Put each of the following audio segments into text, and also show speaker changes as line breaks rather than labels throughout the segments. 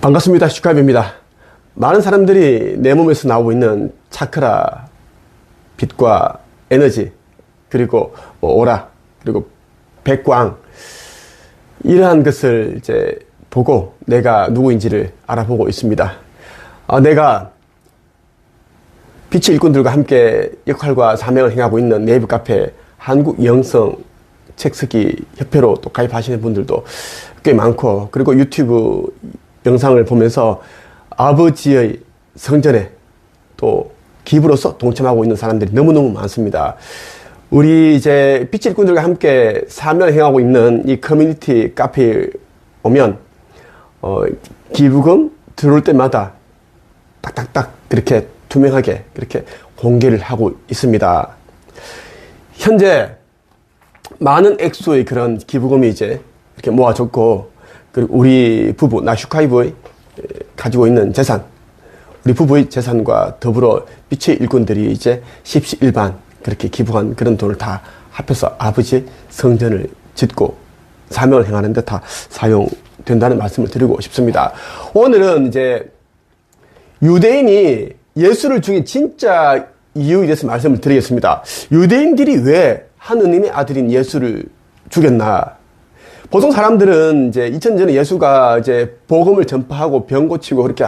반갑습니다. 슈카입니다. 많은 사람들이 내 몸에서 나오고 있는 차크라, 빛과 에너지, 그리고 뭐 오라, 그리고 백광, 이러한 것을 이제 보고 내가 누구인지를 알아보고 있습니다. 아, 내가 빛의 일꾼들과 함께 역할과 사명을 행하고 있는 네이버 카페 한국 영성 책쓰기 협회로 또 가입하시는 분들도 꽤 많고 그리고 유튜브 영상을 보면서 아버지의 성전에 또 기부로서 동참하고 있는 사람들이 너무너무 많습니다. 우리 이제 빛의 일꾼들과 함께 사명을 행하고 있는 이 커뮤니티 카페에 오면 어, 기부금 들어올 때마다 딱딱딱 그렇게 투명하게 그렇게 공개를 하고 있습니다. 현재 많은 액수의 그런 기부금이 이제 이렇게 모아졌고 그리고 우리 부부 나슈카이브의 가지고 있는 재산 우리 부부의 재산과 더불어 빛의 일꾼들이 이제 십시일반 그렇게 기부한 그런 돈을 다 합해서 아버지의 성전을 짓고 사명을 행하는 데 다 사용된다는 말씀을 드리고 싶습니다. 오늘은 이제 유대인이 예수를 죽인 진짜 이유에 대해서 말씀을 드리겠습니다. 유대인들이 왜 하느님의 아들인 예수를 죽였나? 보통 사람들은 이제 2000년 전에 예수가 이제 복음을 전파하고 병 고치고 그렇게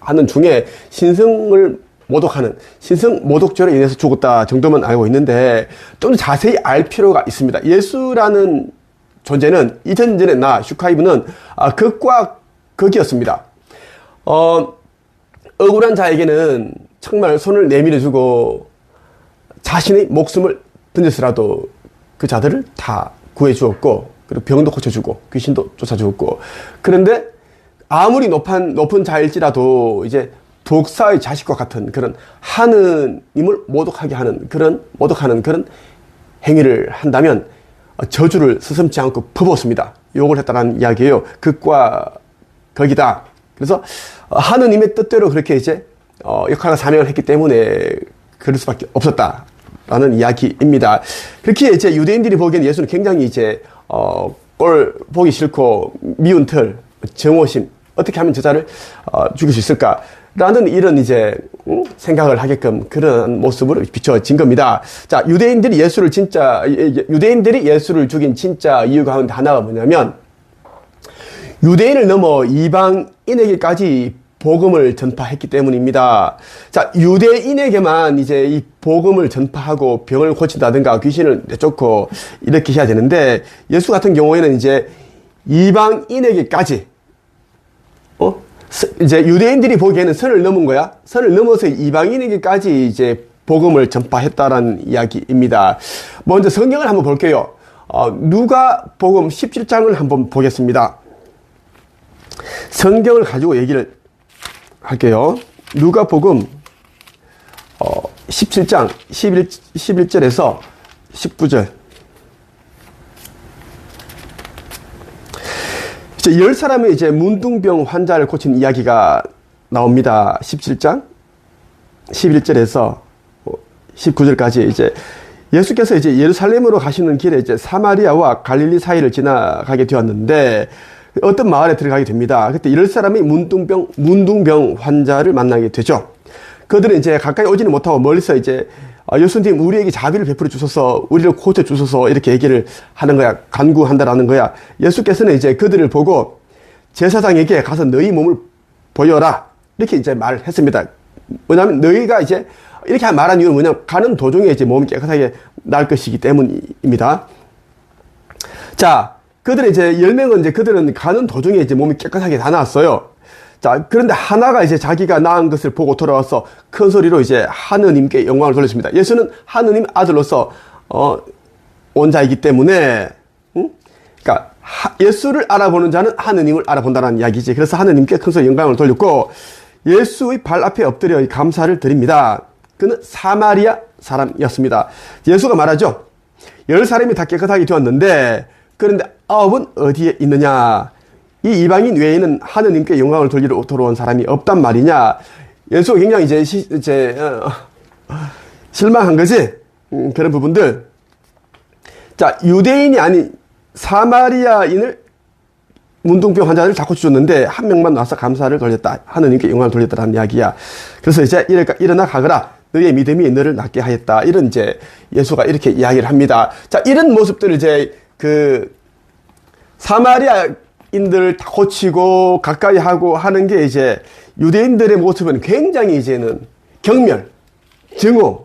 하는 중에 신성을 모독하는 신성 모독죄로 인해서 죽었다 정도만 알고 있는데 좀 자세히 알 필요가 있습니다. 예수라는 존재는 2000년 전에 나 슈카이브는 아, 극과 극이었습니다. 어, 억울한 자에게는 정말 손을 내밀어주고 자신의 목숨을 던져서라도 그 자들을 다 구해 주었고 그리고 병도 고쳐주고 귀신도 쫓아주었고 그런데 아무리 높은 높은 자일지라도 이제 독사의 자식과 같은 그런 하느님을 모독하게 하는 그런 모독하는 그런 행위를 한다면 저주를 스슴지 않고 퍼붓습니다. 욕을 했다는 이야기예요. 극과 극이다. 그래서 하느님의 뜻대로 그렇게 이제 어, 역할과 사명을 했기 때문에 그럴 수밖에 없었다라는 이야기입니다. 그렇게 이제 유대인들이 보기에는 예수는 굉장히 이제 어, 꼴 보기 싫고 미운 털, 정오심 어떻게 하면 저자를 어, 죽일 수 있을까? 라는 이런 이제 음, 생각을 하게끔 그런 모습으로 비춰진 겁니다. 자, 유대인들이 예수를 진짜 유대인들이 예수를 죽인 진짜 이유 가운데 하나가 뭐냐면 유대인을 넘어 이방인에게까지 복음을 전파했기 때문입니다. 자, 유대인에게만 이제 이 복음을 전파하고 병을 고친다든가 귀신을 내쫓고 이렇게 해야 되는데 예수 같은 경우에는 이제 이방인에게까지 어? 이제 유대인들이 보기에는 선을 넘은 거야. 선을 넘어서 이방인에게까지 이제 복음을 전파했다라는 이야기입니다. 먼저 성경을 한번 볼게요. 어, 누가 복음 17장을 한번 보겠습니다. 성경을 가지고 얘기를 할게요. 누가 복음 어, 17장 11, 11절에서 19절 이제 열 사람의 이제 문둥병 환자를 고친 이야기가 나옵니다. 17장 11절에서 19절까지 이제 예수께서 이제 예루살렘으로 가시는 길에 이제 사마리아와 갈릴리 사이를 지나가게 되었는데 어떤 마을에 들어가게 됩니다. 그때 이럴 사람이 문둥병, 문둥병 환자를 만나게 되죠. 그들은 이제 가까이 오지는 못하고 멀리서 이제 아, 예수님 우리에게 자비를 베풀어 주소서 우리를 고쳐 주소서 이렇게 얘기를 하는 거야. 간구한다라는 거야. 예수께서는 이제 그들을 보고 제사장에게 가서 너희 몸을 보여라. 이렇게 이제 말을 했습니다. 뭐냐면 너희가 이제 이렇게 말한 이유는 뭐냐면 가는 도중에 이제 몸이 깨끗하게 날 것이기 때문입니다. 자 그들은 이제 열명은 이제 그들은 가는 도중에 이제 몸이 깨끗하게 다 나왔어요. 자, 그런데 하나가 이제 자기가 낳은 것을 보고 돌아와서 큰 소리로 이제 하느님께 영광을 돌렸습니다. 예수는 하느님 아들로서, 어, 원자이기 때문에, 응? 그러니까 예수를 알아보는 자는 하느님을 알아본다는 이야기지. 그래서 하느님께 큰 소리 영광을 돌렸고, 예수의 발 앞에 엎드려 감사를 드립니다. 그는 사마리아 사람이었습니다. 예수가 말하죠. 열 사람이 다 깨끗하게 되었는데, 그런데 아홉은 어디에 있느냐? 이 이방인 외에는 하느님께 영광을 돌리러 돌아온 사람이 없단 말이냐? 예수가 굉장히 이제, 시, 이제 어, 실망한 거지? 음, 그런 부분들. 자, 유대인이 아닌 사마리아인을 문둥병 환자를 다 고쳐줬는데 한 명만 나와서 감사를 돌렸다. 하느님께 영광을 돌렸다라는 이야기야. 그래서 이제 일어나, 일어나 가거라. 너의 믿음이 너를 낫게 하였다. 이런 이제 예수가 이렇게 이야기를 합니다. 자, 이런 모습들을 이제 그 사마리아인들 다 고치고 가까이 하고 하는 게 이제 유대인들의 모습은 굉장히 이제는 경멸, 증오,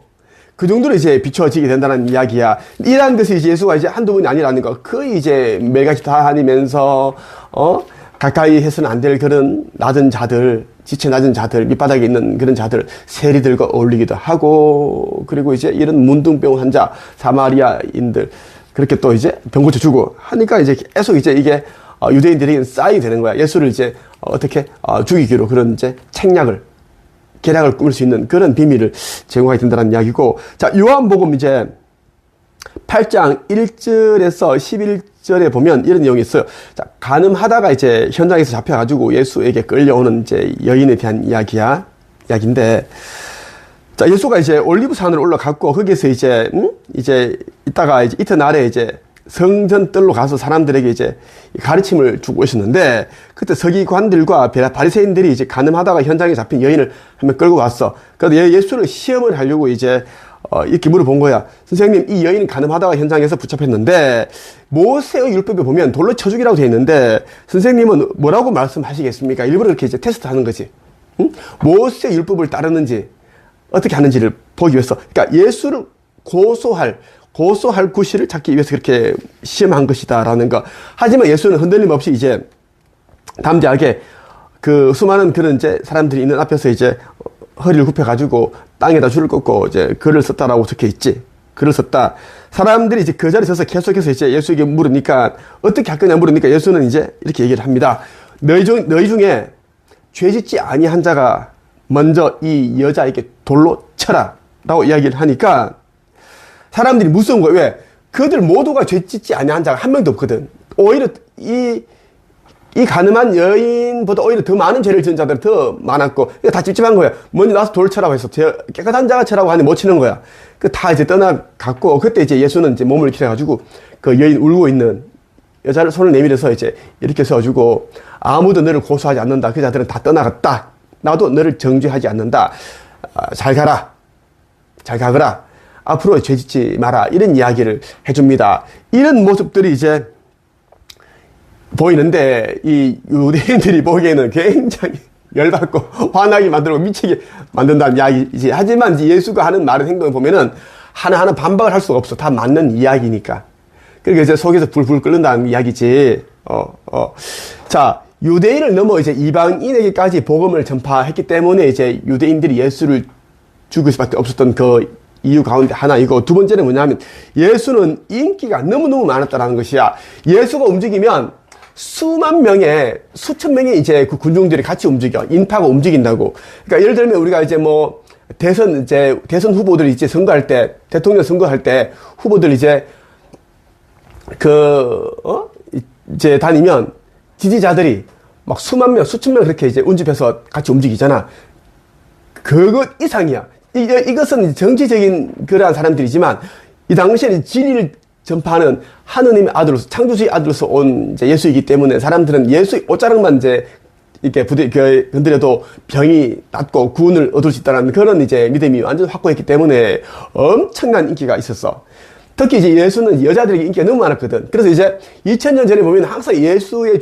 그 정도로 이제 비춰지게 된다는 이야기야. 이러한 것이 이제 예수가 이제 한두 분이 아니라는 거. 거의 이제 매가지 다 하니면서, 어, 가까이 해서는 안 될 그런 낮은 자들, 지체 낮은 자들, 밑바닥에 있는 그런 자들, 세리들과 어울리기도 하고, 그리고 이제 이런 문둥병 환자, 사마리아인들, 그렇게 또 이제 병 고쳐 주고 하니까 이제 계속 이제 이게 어, 유대인들에게 쌓이 되는 거야. 예수를 이제 어떻게 어, 죽이기로 그런 이제 책략을 계략을 꾸밀 수 있는 그런 비밀을 제공하게 된다는 이야기고 자 요한복음 이제 8장 1절에서 11절에 보면 이런 내용이 있어요. 자, 가늠하다가 이제 현장에서 잡혀가지고 예수에게 끌려오는 이제 여인에 대한 이야기야, 이야기인데, 자, 예수가 이제 올리브산으로 올라갔고, 거기서 이제, 음? 이제, 이따가 이제 이튿날에 이제 성전 뜰로 가서 사람들에게 이제 가르침을 주고 오셨는데, 그때 서기관들과 바리새인들이 이제 가늠하다가 현장에 잡힌 여인을 한 명 끌고 갔어. 그래서 예수를 시험을 하려고 이제, 어, 이렇게 물어본 거야. 선생님, 이 여인이 가늠하다가 현장에서 붙잡혔는데, 모세의 율법에 보면 돌로 쳐 죽이라고 되어 있는데, 선생님은 뭐라고 말씀하시겠습니까? 일부러 이렇게 이제 테스트 하는 거지. 응? 모세 율법을 따르는지, 어떻게 하는지를 보기 위해서. 그러니까 예수를 고소할, 고소할 구실을 찾기 위해서 그렇게 시험한 것이다라는 거. 하지만 예수는 흔들림 없이 이제 담대하게 그 수많은 그런 이제 사람들이 있는 앞에서 이제 허리를 굽혀가지고 땅에다 줄을 꺾고 이제 글을 썼다라고 적혀 있지. 글을 썼다. 사람들이 이제 그 자리에 서서 계속해서 이제 예수에게 물으니까 어떻게 할 거냐 물으니까 예수는 이제 이렇게 얘기를 합니다. 너희 중, 너희 중에 죄 짓지 아니한 자가 먼저 이 여자에게 돌로 쳐라. 라고 이야기를 하니까 사람들이 무서운 거예요. 왜? 그들 모두가 죄 짓지 아니한 자가 한 명도 없거든. 오히려 이, 이 가늠한 여인보다 오히려 더 많은 죄를 지은 자들이 더 많았고, 다 찝찝한 거야. 먼저 나서 돌 쳐라고 해서, 깨끗한 자가 쳐라고 하는데 못 치는 거야. 그 다 이제 떠나갔고, 그때 이제 예수는 이제 몸을 길어가지고, 그 여인 울고 있는 여자를 손을 내밀어서 이제 이렇게 써주고, 아무도 너를 고소하지 않는다. 그 자들은 다 떠나갔다. 나도 너를 정죄하지 않는다. 아, 잘 가라. 잘 가거라. 앞으로 죄 짓지 마라. 이런 이야기를 해줍니다. 이런 모습들이 이제 보이는데 이 유대인들이 보기에는 굉장히 열받고 화나게 만들고 미치게 만든다는 이야기지. 하지만 예수가 하는 말은 행동을 보면은 하나하나 반박을 할 수가 없어. 다 맞는 이야기니까. 그러니까 이제 속에서 불불 끓는다는 이야기지. 어, 어. 자, 유대인을 넘어 이제 이방인에게까지 복음을 전파했기 때문에 이제 유대인들이 예수를 죽을 수밖에 없었던 그 이유 가운데 하나이고 두 번째는 뭐냐면 예수는 인기가 너무너무 많았다라는 것이야. 예수가 움직이면 수만 명의 수천 명의 이제 그 군중들이 같이 움직여 인파가 움직인다고. 그러니까 예를 들면 우리가 이제 뭐 대선 이제 대선 후보들 이제 선거할 때 대통령 선거할 때 후보들 이제 그 어? 이제 다니면 지지자들이 막 수만 명, 수천 명 그렇게 이제 운집해서 같이 움직이잖아. 그것 이상이야. 이, 이것은 정치적인 그러한 사람들이지만 이 당시에는 진리를 전파하는 하느님의 아들로서 창조주의 아들로서 온 이제 예수이기 때문에 사람들은 예수의 옷자락만 이제 이렇게 부대 건드려도 병이 낫고 구원을 얻을 수 있다는 그런 이제 믿음이 완전 확고했기 때문에 엄청난 인기가 있었어. 특히 이제 예수는 여자들에게 인기가 너무 많았거든. 그래서 이제 2000년 전에 보면 항상 예수의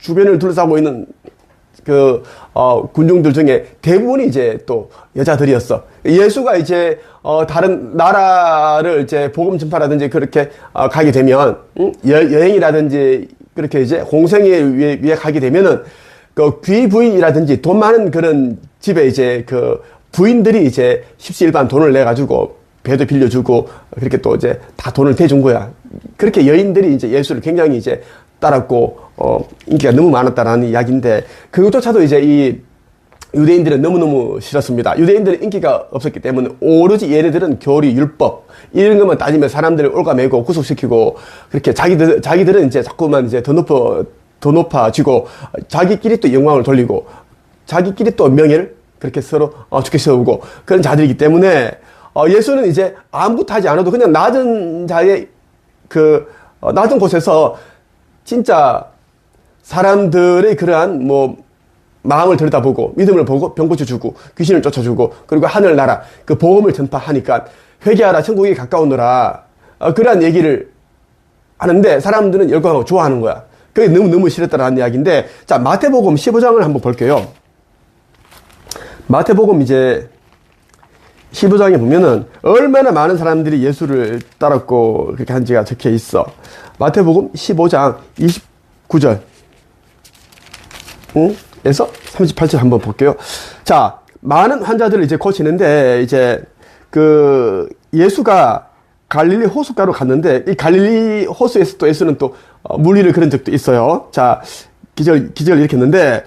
주변을 둘러싸고 있는 그, 어, 군중들 중에 대부분이 이제 또 여자들이었어. 예수가 이제, 어, 다른 나라를 이제 복음 전파라든지 그렇게, 어, 가게 되면, 응? 여, 여행이라든지 그렇게 이제 공생에 위해, 위해 가게 되면은 그 귀부인이라든지 돈 많은 그런 집에 이제 그 부인들이 이제 십시일반 돈을 내가지고 배도 빌려주고 그렇게 또 이제 다 돈을 대준 거야. 그렇게 여인들이 이제 예수를 굉장히 이제 따랐고 어 인기가 너무 많았다라는 이야기인데 그것조차도 이제 이 유대인들은 너무너무 싫었습니다. 유대인들은 인기가 없었기 때문에 오로지 얘네들은 교리, 율법 이런 것만 따지면 사람들을 올가매고 구속시키고 그렇게 자기들 자기들은 이제 자꾸만 이제 더 높아 더 높아지고 자기끼리 또 영광을 돌리고 자기끼리 또 명예를 그렇게 서로 어, 좋게 세우고 그런 자들이기 때문에 어, 예수는 이제 아무것도 하지 않아도 그냥 낮은 자의 그 어, 낮은 곳에서 진짜 사람들의 그러한 뭐 마음을 들여다보고 믿음을 보고 병 고쳐주고 귀신을 쫓아주고 그리고 하늘나라 그 보험을 전파하니까 회개하라 천국이 가까우너라 어, 그러한 얘기를 하는데 사람들은 열광하고 좋아하는 거야. 그게 너무너무 싫었다라는 이야기인데 자 마태복음 15장을 한번 볼게요. 마태복음 이제 15장에 보면은 얼마나 많은 사람들이 예수를 따랐고 그렇게 한지가 적혀 있어. 마태복음 15장 29절. 응? 에서 38절 한번 볼게요. 자, 많은 환자들을 이제 고치는데 이제 그 예수가 갈릴리 호숫가로 갔는데 이 갈릴리 호수에서 또 예수는 또 어, 물리를 그런 적도 있어요. 자, 기절 기절 일으켰는데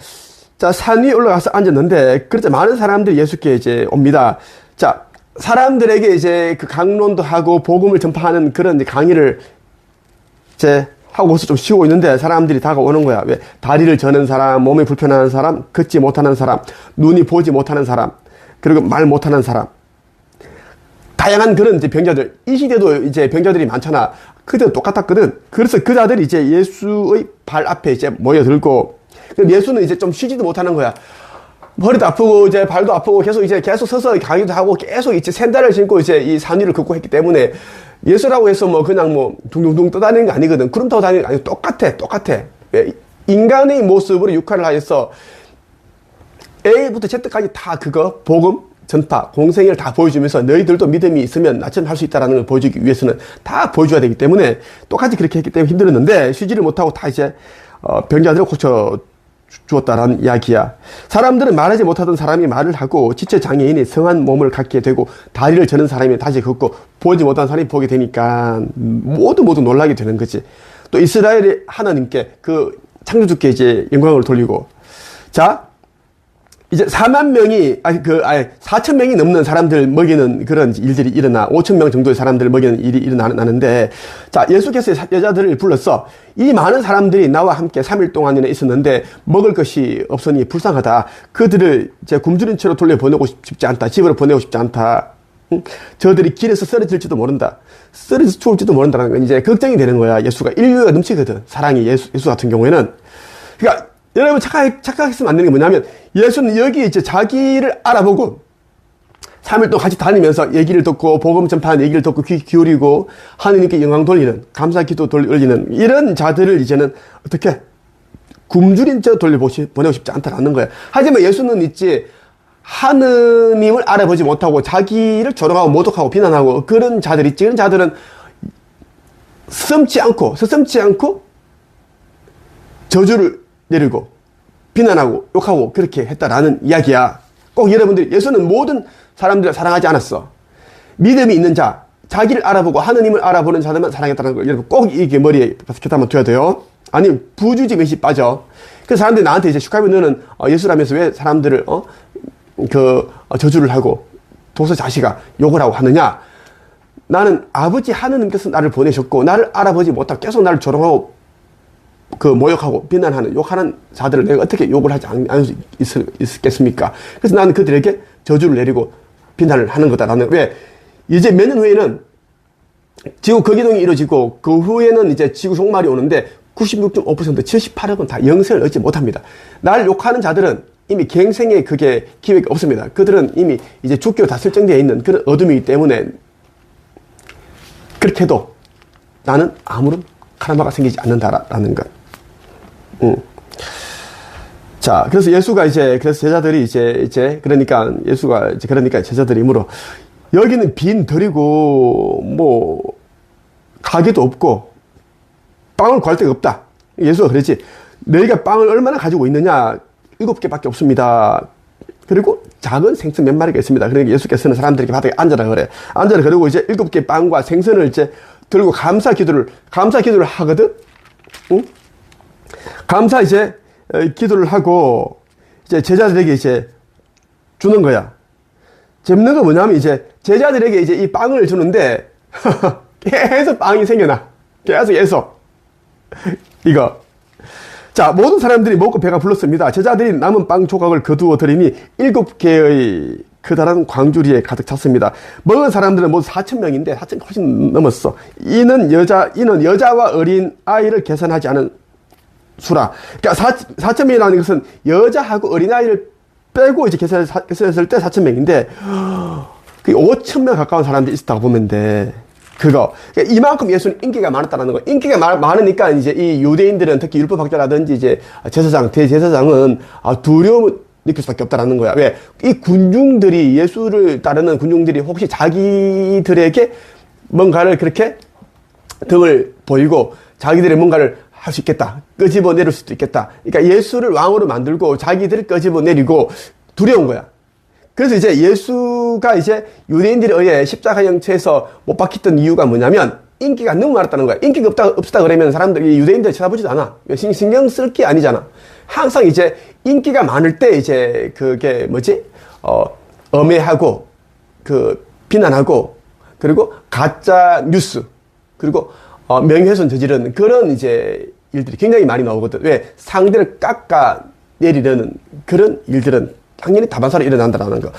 자, 산 위에 올라가서 앉았는데 그렇죠. 많은 사람들이 예수께 이제 옵니다. 자, 사람들에게 이제 그 강론도 하고 복음을 전파하는 그런 강의를 이제 하고서 좀 쉬고 있는데 사람들이 다가오는 거야. 왜? 다리를 저는 사람, 몸이 불편한 사람, 걷지 못하는 사람, 눈이 보지 못하는 사람, 그리고 말 못하는 사람. 다양한 그런 이제 병자들. 이 시대도 이제 병자들이 많잖아. 그때도 똑같았거든. 그래서 그 자들이 이제 예수의 발 앞에 이제 모여들고, 예수는 이제 좀 쉬지도 못하는 거야. 머리도 아프고 이제 발도 아프고 계속 이제 계속 서서 강의도 하고 계속 이제 샌달을 신고 이제 이 산 위를 걷고 했기 때문에 예수라고 해서 뭐 그냥 뭐 둥둥둥 떠다니는 게 아니거든. 구름 타고 다니는 게 아니고 똑같아. 똑같아. 왜? 인간의 모습으로 육화를 하여서 A부터 Z까지 다 그거 복음 전파 공생애를 다 보여주면서 너희들도 믿음이 있으면 나처럼 할 수 있다라는 걸 보여주기 위해서는 다 보여줘야 되기 때문에 똑같이 그렇게 했기 때문에 힘들었는데 쉬지를 못하고 다 이제 어, 병자들을 고쳐 주었다라는 이야기야. 사람들은 말하지 못하던 사람이 말을 하고 지체 장애인이 성한 몸을 갖게 되고 다리를 저는 사람이 다시 걷고 보지 못한 사람이 보게 되니까 모두 모두 놀라게 되는 거지. 또 이스라엘이 하나님께 그 창조주께 이제 영광을 돌리고 자 이제 4만 명이 아니 그 아니 4천 명이 넘는 사람들 먹이는 그런 일들이 일어나 5천 명 정도의 사람들을 먹이는 일이 일어나는데 자 예수께서 여자들을 불렀어 이 많은 사람들이 나와 함께 3일 동안이나 있었는데 먹을 것이 없으니 불쌍하다. 그들을 제 굶주린 채로 돌려 보내고 싶지 않다. 집으로 보내고 싶지 않다. 응? 저들이 길에서 쓰러질지도 모른다. 쓰러져 죽을지도 모른다는 건 이제 걱정이 되는 거야. 예수가 인류가 넘치거든. 사랑이 예수, 예수 같은 경우에는. 그러니까 여러분 착각, 착각했으면 안 되는 게 뭐냐면 예수는 여기 이제 자기를 알아보고 3일 동안 같이 다니면서 얘기를 듣고 복음 전파하는 얘기를 듣고 귀 기울이고 하느님께 영광 돌리는 감사 기도 돌리는 이런 자들을 이제는 어떻게 굶주린 저 돌려보시 보내고 싶지 않다라는 거예요. 하지만 예수는 있지 하느님을 알아보지 못하고 자기를 조롱하고 모독하고 비난하고 그런 자들 있지. 그런 자들은 스슴지 않고 스슴지 않고 저주를 내리고 비난하고 욕하고 그렇게 했다라는 이야기야. 꼭 여러분들이 예수는 모든 사람들을 사랑하지 않았어. 믿음이 있는 자, 자기를 알아보고 하느님을 알아보는 자들만 사랑했다는 걸 여러분 꼭 이게 머리에 곁에 한번 둬야 돼요. 아니 부주지 몇이 빠져. 그 사람들이 나한테 이제 슈카비 너는 어, 예수라면서 왜 사람들을 어? 그 어, 저주를 하고 도서 자식아 욕을 하고 하느냐? 나는 아버지 하느님께서 나를 보내셨고 나를 알아보지 못하고 계속 나를 조롱하고 그 모욕하고 비난하는 욕하는 자들을 내가 어떻게 욕을 하지 않을 수 있, 겠습니까 그래서 나는 그들에게 저주를 내리고 비난을 하는 거다라는 왜 이제 몇 년 후에는 지구 거기동이 이루어지고 그 후에는 이제 지구 종말이 오는데 96.5% 78억은 다 영생을 얻지 못합니다. 날 욕하는 자들은 이미 갱생에 그게 기회가 없습니다. 그들은 이미 이제 죽기로 다 설정되어 있는 그런 어둠이기 때문에 그렇게 해도 나는 아무런 카르마가 생기지 않는다라는 것. 음. 자, 그래서 예수가 이제, 그래서 제자들이 이제, 이제, 그러니까, 예수가 이제, 그러니까 제자들이 이므로, 여기는 빈 들이고, 뭐, 가게도 없고, 빵을 구할 데가 없다. 예수가 그랬지. 너희가 빵을 얼마나 가지고 있느냐? 일곱 개밖에 없습니다. 그리고 작은 생선 몇 마리가 있습니다. 그러니까 예수께서는 사람들에게 바닥에 앉아라 그래. 앉아라 그리고 이제 일곱 개 빵과 생선을 이제 들고 감사 기도를, 감사 기도를 하거든? 응? 감사 이제 어, 기도를 하고 이제 제자들에게 이제 주는 거야. 재밌는 건 뭐냐면 이제 제자들에게 이제 이 빵을 주는데 계속 빵이 생겨나. 계속 계속. 이거. 자, 모든 사람들이 먹고 배가 불렀습니다. 제자들이 남은 빵 조각을 거두어 드리니 일곱 개의 그다란 광주리에 가득 찼습니다. 먹은 사람들은 모두 4천 명인데 4천 훨씬 넘었어. 이는 여자 이는 여자와 어린 아이를 계산하지 않은 수라. 그러니까 4천 명이라는 것은 여자하고 어린아이를 빼고 이제 계산했을 때 4천 명인데 그 5천 명 가까운 사람들이 있었다고 보면 돼. 그거. 그러니까 이만큼 예수는 인기가 많았다는 거. 인기가 많, 많으니까 이제 이 유대인들은 특히 율법학자라든지 이제 제사장, 대제사장은 아, 두려움을 느낄 수밖에 없다라는 거야. 왜? 이 군중들이 예수를 따르는 군중들이 혹시 자기들에게 뭔가를 그렇게 등을 보이고 자기들의 뭔가를 할 수 있겠다. 끄집어 내릴 수도 있겠다. 그러니까 예수를 왕으로 만들고 자기들을 끄집어 내리고 두려운 거야. 그래서 이제 예수가 이제 유대인들에 의해 십자가 형체에서 못 박혔던 이유가 뭐냐면 인기가 너무 많았다는 거야. 인기가 없다, 없다 그러면 사람들이 유대인들이 쳐다보지도 않아. 신경 쓸 게 아니잖아. 항상 이제 인기가 많을 때 이제 그게 뭐지? 어, 엄해하고 그 비난하고 그리고 가짜 뉴스 그리고 어, 명예훼손 저지르는 그런 이제 일들이 굉장히 많이 나오거든. 왜? 상대를 깎아 내리려는 그런 일들은 당연히 다반사로 일어난다는 거.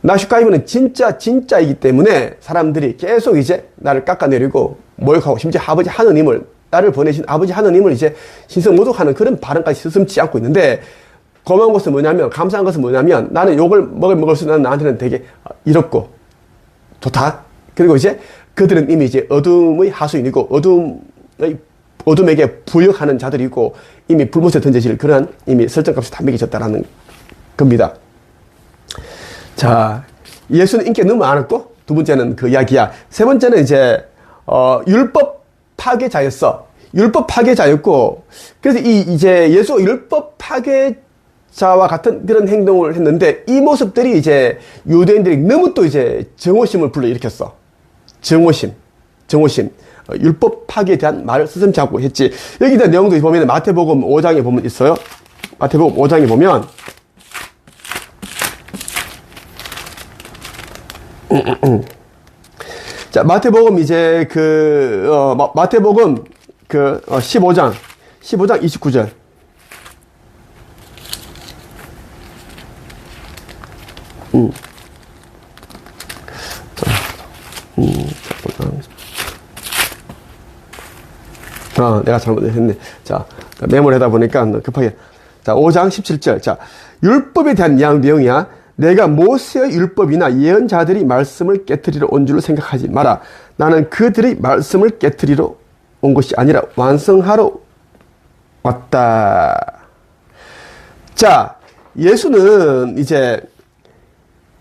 나슈카이브는 진짜 진짜이기 때문에 사람들이 계속 이제 나를 깎아내리고 모욕하고 심지어 아버지 하느님을 나를 보내신 아버지 하느님을 이제 신성모독하는 그런 발언까지 스슴지 않고 있는데 고마운 것은 뭐냐면 감사한 것은 뭐냐면 나는 욕을 먹을 먹을 수 있는 나한테는 되게 이롭고 좋다. 그리고 이제 그들은 이미 이제 어둠의 하수인이고 어둠의 어둠에게 부역하는 자들이고 이미 불못에 던져질 그러한 이미 설정값이 다 매겨졌다라는 겁니다. 자, 예수는 인기가 너무 많았고 두 번째는 그 이야기야. 세 번째는 이제 어, 율법 파괴자였어. 율법 파괴자였고 그래서 이 이제 예수 율법 파괴 자와 같은 그런 행동을 했는데 이 모습들이 이제 유대인들이 너무 또 이제 정오심을 불러일으켰어. 정오심, 정오심. 어, 율법 파괴에 대한 말을 않고 했지. 여기 대한 내용도 보면 마태복음 5장에 보면 있어요. 마태복음 5장에 보면 자, 마태복음 이제 그, 어, 마 태복음 그, 어, 15장, 15장 29절. 음. 자, 음, 자, 아, 내가 잘못했네. 자, 메모를 하다 보니까 급하게. 자, 5장 17절. 자, 율법에 대한 내용이야. 내가 모세의 율법이나 예언자들이 말씀을 깨뜨리러 온 줄로 생각하지 마라. 나는 그들의 말씀을 깨뜨리러 온 것이 아니라 완성하러 왔다. 자, 예수는 이제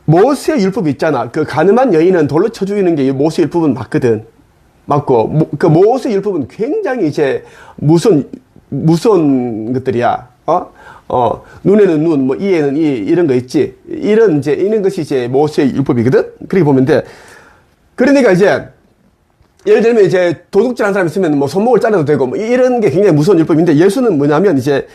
모세의 율법이 있잖아. 그 가늠한 여인은 돌로 쳐 죽이는 게 모세 율법은 맞거든. 맞고 그 모세 율법은 굉장히 이제 무서운 무서운 것들이야. 어? 어, 눈에는 눈, 뭐, 이에는 이, 이런 거 있지. 이런, 이제, 이런 것이 이제 모세의 율법이거든? 그렇게 보면 돼. 그러니까 이제, 예를 들면 이제 도둑질 한 사람 있으면 뭐 손목을 잘라도 되고 뭐 이런 게 굉장히 무서운 율법인데 예수는 뭐냐면 이제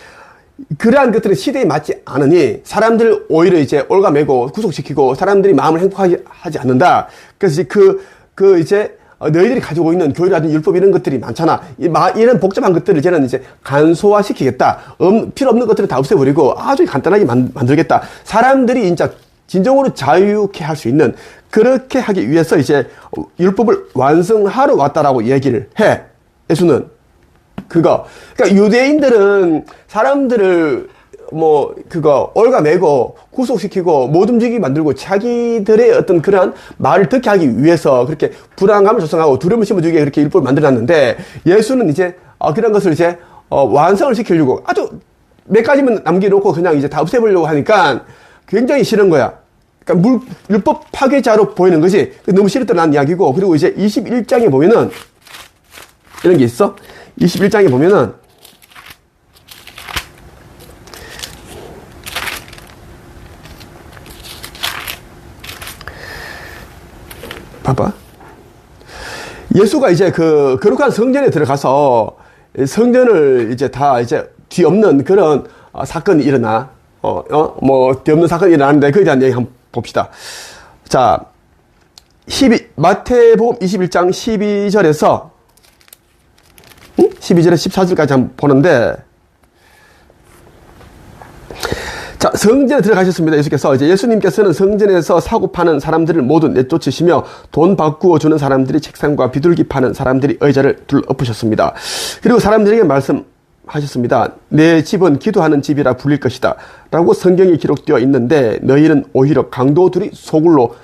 그러한 것들은 시대에 맞지 않으니 사람들 오히려 이제 올가매고 구속시키고 사람들이 마음을 행복하게 하지 않는다. 그래서 그, 그 이제 어, 너희들이 가지고 있는 교회라든지 율법 이런 것들이 많잖아. 이런 복잡한 것들을 이제는 이제 간소화시키겠다. 음, 필요 없는 것들을 다 없애버리고 아주 간단하게 만, 만들겠다. 사람들이 진짜 진정으로 자유케 할 수 있는 그렇게 하기 위해서 이제 율법을 완성하러 왔다라고 얘기를 해. 예수는 그거. 그러니까 유대인들은 사람들을 뭐 그거 올가매고 구속시키고 못 움직이게 만들고 자기들의 어떤 그러한 말을 듣게 하기 위해서 그렇게 불안감을 조성하고 두려움을 심어주게 그렇게 율법을 만들어놨는데 예수는 이제 어, 그런 것을 이제 어, 완성을 시키려고 아주 몇 가지만 남겨놓고 그냥 이제 다 없애보려고 하니까 굉장히 싫은 거야. 그러니까 물, 율법 파괴자로 보이는 것이 너무 싫었던 난 이야기고 그리고 이제 21장에 보면은 이런 게 있어. 21장에 보면은 봐봐. 예수가 이제 그 거룩한 성전에 들어가서 성전을 이제 다 이제 뒤없는 그런 어, 사건이 일어나. 어, 어, 뭐, 뒤없는 사건이 일어나는데 그에 대한 얘기 한번 봅시다. 자, 12, 마태복음 21장 12절에서, 응? 12절에 14절까지 한번 보는데, 자, 성전에 들어가셨습니다. 예수께서 이제 예수님께서는 성전에서 사고 파는 사람들을 모두 내쫓으시며 돈 바꾸어 주는 사람들이 책상과 비둘기 파는 사람들이 의자를 둘 엎으셨습니다. 그리고 사람들에게 말씀하셨다. 하셨습니다. 내 집은 기도하는 집이라 불릴 것이다. 라고 성경에 기록되어 있는데 너희는 오히려 강도들이 소굴로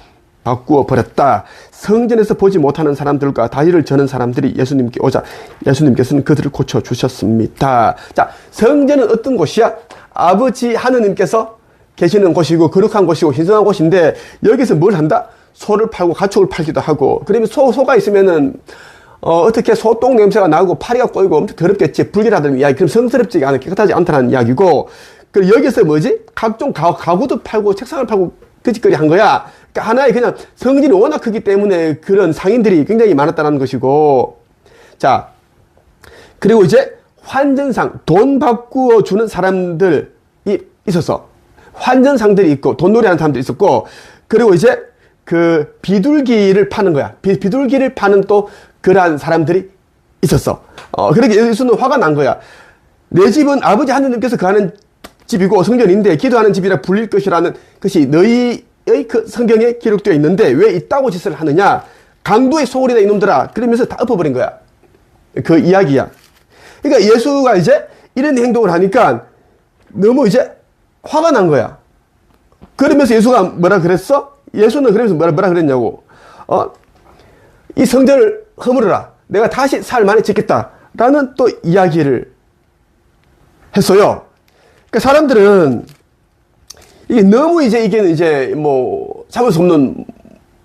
바꾸어 버렸다. 성전에서 보지 못하는 사람들과 다리를 저는 사람들이 예수님께 오자 예수님께서는 그들을 고쳐 주셨습니다. 자, 성전은 어떤 곳이야? 아버지 하느님께서 계시는 곳이고 거룩한 곳이고 신성한 곳인데 여기서 뭘 한다? 소를 팔고 가축을 팔기도 하고 그러면 소 소가 있으면은 어, 어떻게 소똥 냄새가 나고 파리가 꼬이고 엄청 더럽겠지? 불길하다는 이야기. 그럼 성스럽지가 않아 깨끗하지 않다는 이야기고 그리고 여기서 뭐지? 각종 가, 가구도 팔고 책상을 팔고 그짓거리 한 거야. 그러니까 하나의 그냥 성질이 워낙 크기 때문에 그런 상인들이 굉장히 많았다는 것이고. 자 그리고 이제 환전상 돈 바꾸어 주는 사람들이 있었어 환전상들이 있고 돈놀이 하는 사람들이 있었고 그리고 이제 그 비둘기를 파는 거야. 비, 비둘기를 파는 또 그러한 사람들이 있었어. 어 그러게 예수는 화가 난 거야. 내 집은 아버지 하느님께서 거하는 집이고 성전인데 기도하는 집이라 불릴 것이라는 것이 너희의 그 성경에 기록되어 있는데 왜 이따고 짓을 하느냐? 강도의 소울이다 이놈들아. 그러면서 다 엎어버린 거야. 그 이야기야 그러니까 예수가 이제 이런 행동을 하니까 너무 이제 화가 난 거야. 그러면서 예수가 뭐라 그랬어? 예수는 그러면서 뭐라, 뭐라 그랬냐고. 어? 이 성전을 허물어라. 내가 다시 살 만에 짓겠다. 라는 또 이야기를 했어요. 그러니까 사람들은 이게 너무 이제 이게 이제 뭐 참을 수 없는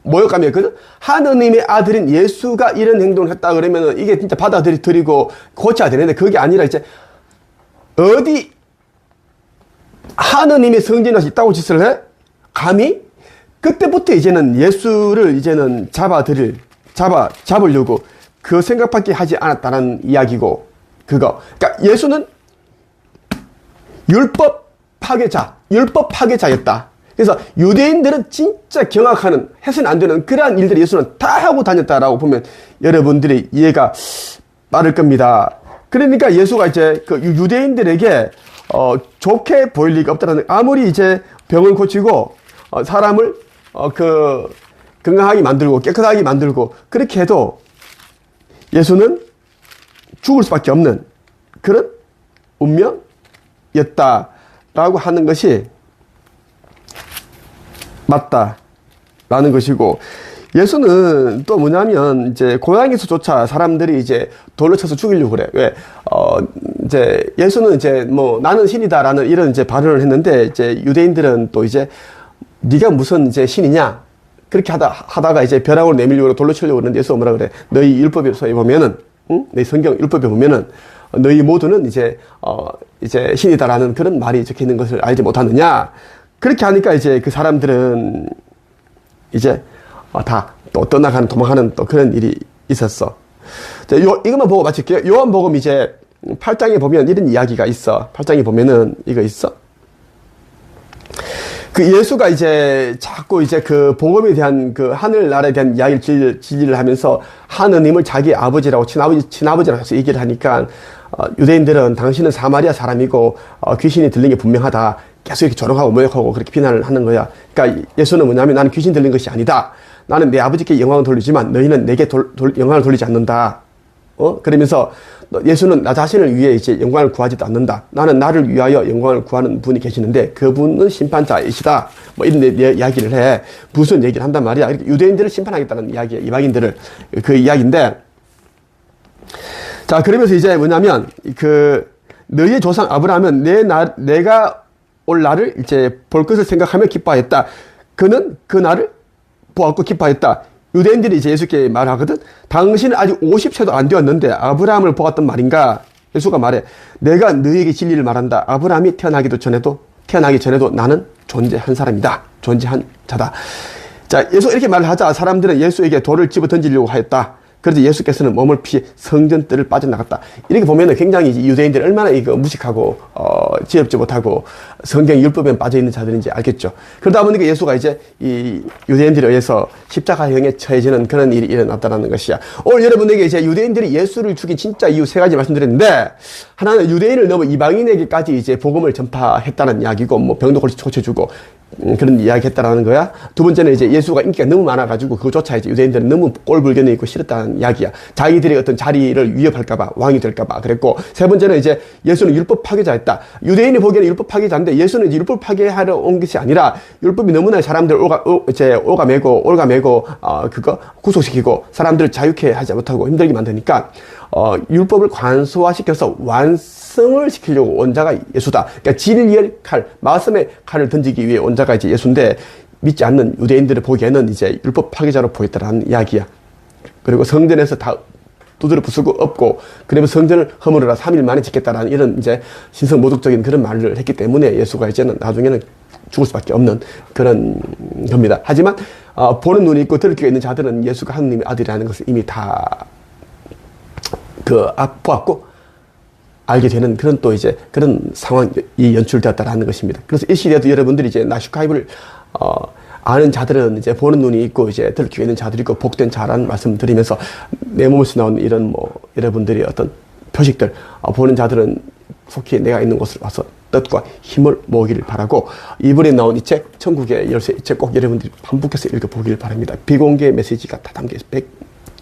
모욕감이었거든. 하느님의 아들인 예수가 이런 행동을 했다 그러면은 이게 진짜 받아들이고 고쳐야 되는데 그게 아니라 이제 어디 하느님의 성전에서 있다고 짓을 해? 감히? 그때부터 이제는 예수를 이제는 잡아들일, 잡아, 잡으려고 그 생각밖에 하지 않았다는 이야기고, 그거. 그러니까 예수는 율법 파괴자, 율법 파괴자였다. 그래서 유대인들은 진짜 경악하는, 해서는 안 되는 그러한 일들을 예수는 다 하고 다녔다라고 보면 여러분들이 이해가 빠를 겁니다. 그러니까 예수가 이제 그 유대인들에게 어, 좋게 보일 리가 없다라는, 아무리 이제 병을 고치고, 어, 사람을, 어, 그, 건강하게 만들고, 깨끗하게 만들고, 그렇게 해도 예수는 죽을 수밖에 없는 그런 운명이었다라고 하는 것이 맞다 라는 것이고, 예수는 또 뭐냐면 이제 고향에서조차 사람들이 이제 돌로 쳐서 죽이려고 그래. 왜? 어 이제 예수는 이제 뭐 나는 신이다라는 이런 이제 발언을 했는데 이제 유대인들은 또 이제 네가 무슨 이제 신이냐? 그렇게 하다 하다가 이제 벼락으로 내밀려고 돌로 치려고 그러는데 예수가 뭐라 그래? 너희 율법에서 보면은 응? 너희 성경 율법에 보면은 너희 모두는 이제 어 이제 신이다라는 그런 말이 적혀 있는 것을 알지 못하느냐? 그렇게 하니까 이제 그 사람들은 이제 어, 다또 떠나가는 도망가는 또 그런 일이 있었어. 자, 요, 이것만 보고 마칠게요. 요한복음 이제 8장에 보면 이런 이야기가 있어. 8장에 보면은 이거 있어. 그 예수가 이제 자꾸 이제 그 복음에 대한 그 하늘나라에 대한 이야기를 질, 진리를 하면서 하느님을 자기 아버지라고 친아버지 친아버지라고 해서 얘기를 하니까 어, 유대인들은 당신은 사마리아 사람이고 어, 귀신이 들린 게 분명하다. 계속 이렇게 조롱하고 모욕하고 그렇게 비난을 하는 거야. 그러니까 예수는 뭐냐면 나는 귀신 들린 것이 아니다. 나는 내 아버지께 영광을 돌리지만 너희는 내게 돌, 돌, 영광을 돌리지 않는다. 어? 그러면서 예수는 나 자신을 위해 이제 영광을 구하지도 않는다. 나는 나를 위하여 영광을 구하는 분이 계시는데 그분은 심판자이시다. 뭐 이런 이야기를 해. 무슨 얘기를 한단 말이야. 이렇게 유대인들을 심판하겠다는 이야기야. 이방인들을. 그 이야기인데. 자, 그러면서 이제 뭐냐면 그 너희의 조상 아브라함은 내 나, 내가 올 날을 이제 볼 것을 생각하며 기뻐했다. 그는 그 날을 보았고 기뻐했다. 유대인들이 이제 예수께 말하거든. 당신은 아직 50세도 안 되었는데 아브라함을 보았던 말인가? 예수가 말해. 내가 너에게 진리를 말한다. 아브라함이 태어나기도 전에도 태어나기 전에도 나는 존재한 사람이다. 존재한 자다. 자, 예수 이렇게 말을 하자 사람들은 예수에게 돌을 집어 던지려고 하였다. 그래서 예수께서는 몸을 피해 성전 뜰을 빠져나갔다. 이렇게 보면은 굉장히 유대인들이 얼마나 이거 무식하고, 어, 지엽지 못하고 성경 율법에 빠져있는 자들인지 알겠죠. 그러다 보니까 예수가 이제 이 유대인들에 의해서 십자가형에 처해지는 그런 일이 일어났다는 것이야. 오늘 여러분에게 이제 유대인들이 예수를 죽인 진짜 이유 세 가지 말씀드렸는데, 하나는 유대인을 넘어 이방인에게까지 이제 복음을 전파했다는 이야기고, 뭐 병도 고쳐주고, 음, 그런 이야기 했다라는 거야. 두 번째는 이제 예수가 인기가 너무 많아가지고 그거조차 이제 유대인들은 너무 꼴불견에 있고 싫었다는 있다라는 이야기야. 자기들의 어떤 자리를 위협할까봐 왕이 될까봐 그랬고 세 번째는 이제 예수는 율법 파괴자였다. 유대인이 보기에는 율법 파괴자인데 예수는 율법 파괴하러 온 것이 아니라 율법이 너무나 사람들 올가 오, 이제 올가매고 올가매고 어 그거 구속시키고 사람들을 자유케 하지 못하고 힘들게 만드니까 어 율법을 관소화시켜서 완성을 시키려고 온 자가 예수다. 그러니까 진리의 칼, 말씀의 칼을 던지기 위해 온 자가 이제 예수인데 믿지 않는 유대인들을 보기에는 이제 율법 파괴자로 보였다라는 이야기야. 그리고 성전에서 다 두드려 부수고 없고 그러면 성전을 허물어라 3일 만에 짓겠다라는 이런 이제 신성 모독적인 그런 말을 했기 때문에 예수가 이제는 나중에는 죽을 수밖에 없는 그런 겁니다. 하지만 어, 보는 눈이 있고 들을 귀가 있는 자들은 예수가 하느님의 아들이라는 것을 이미 다 그, 아, 보았고, 알게 되는 그런 또 이제 그런 상황이 연출되었다라는 것입니다. 그래서 이 시대에도 여러분들이 이제 나슈카이브를, 어, 아는 자들은 이제 보는 눈이 있고 이제 들을 귀가 있는 자들이 있고 복된 자라는 말씀 드리면서 내 몸에서 나온 이런 뭐 여러분들이 어떤 표식들, 어, 보는 자들은 속히 내가 있는 곳을 와서 뜻과 힘을 모으기를 바라고 이번에 나온 이 책, 천국의 열쇠 이 책 꼭 여러분들이 반복해서 읽어보기를 바랍니다. 비공개 메시지가 다 담겨 있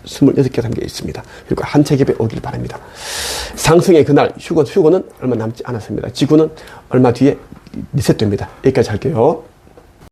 126개 담겨 있습니다. 그리고 한 책에 오길 바랍니다. 상승의 그날 휴거, 휴거는 얼마 남지 않았습니다. 지구는 얼마 뒤에 리셋됩니다. 여기까지 할게요.